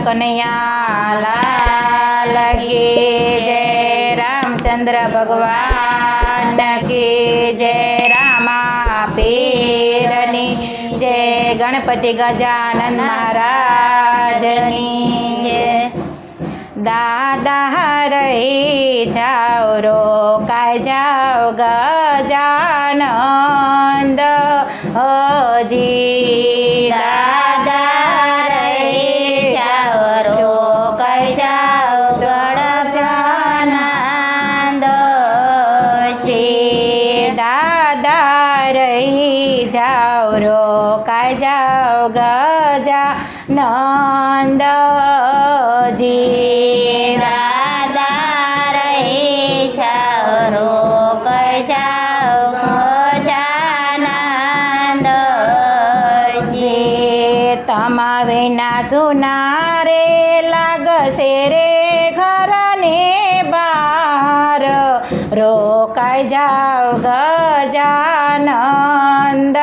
કનૈયા લાલ કી જય રામચંદ્ર ભગવાન કી જય રામા પીરની જય ગણપતિ ગજાનંદ મહારાજની જય. દાદા રહી જાઓ રો કાય જાઓ ગજાનંદ દાદા રહી જાઓ રો કાય જાઓ ગજાનંદ જી દાદા રહી જાઓ રો કાય જાઓ ગજાનંદ જી તમા વિના સુનારે ગજાનંદ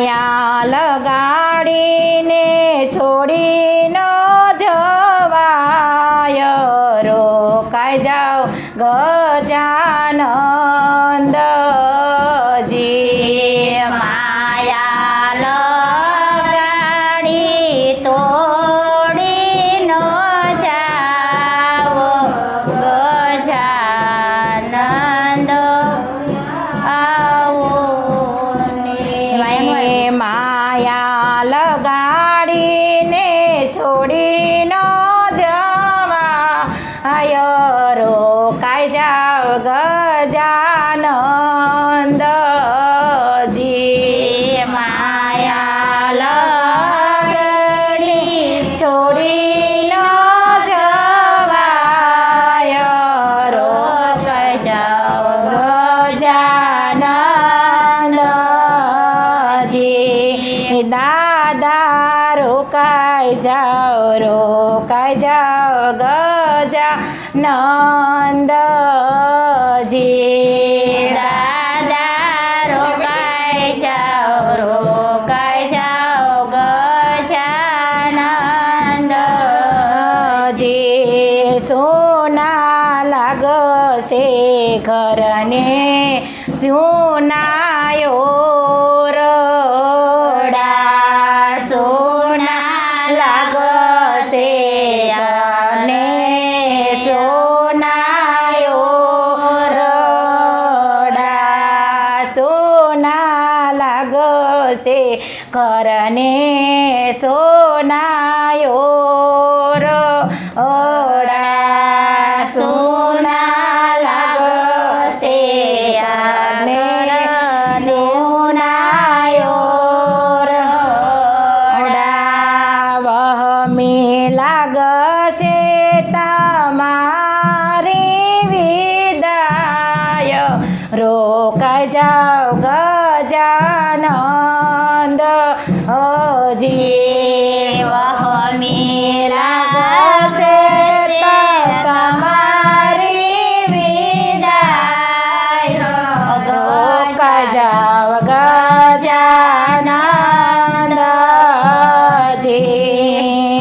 మాయాల દાદા રોકાઈ જાઓ રોકાઈ જાઓ ગજાનંદજી દાદા, રોકાઈ જાઓ રોકાઈ જાઓ ગજાનંદજી સોના લાગશે ઘરને સોનાયો સોનાયો.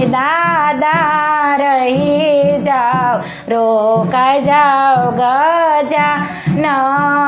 ગજાનંદજી દાદા રહી જાઓ રોકાઈ જાઓ ગજાનંદજી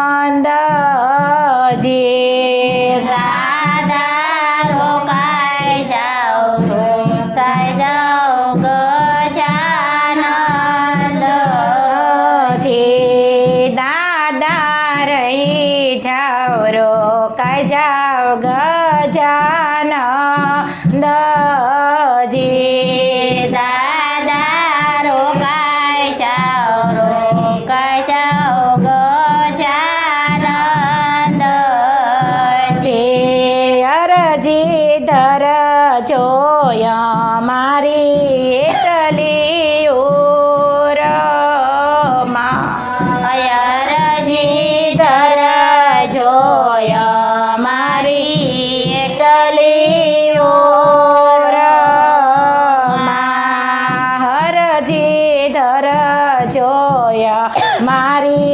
મારી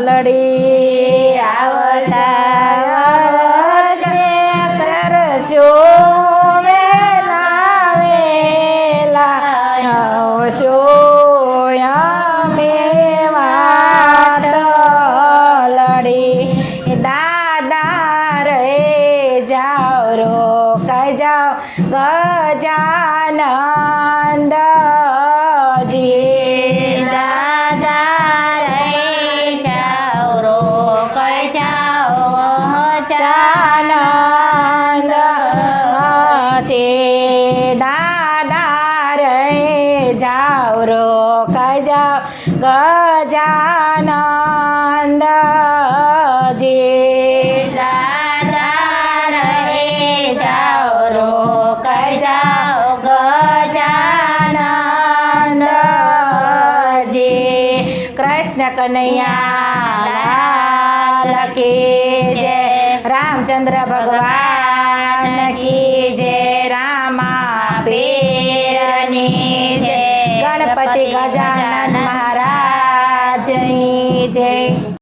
Lari. लाल की जय रामचंद्र भगवान की जय रामा पेरनी जय गणपति गजानन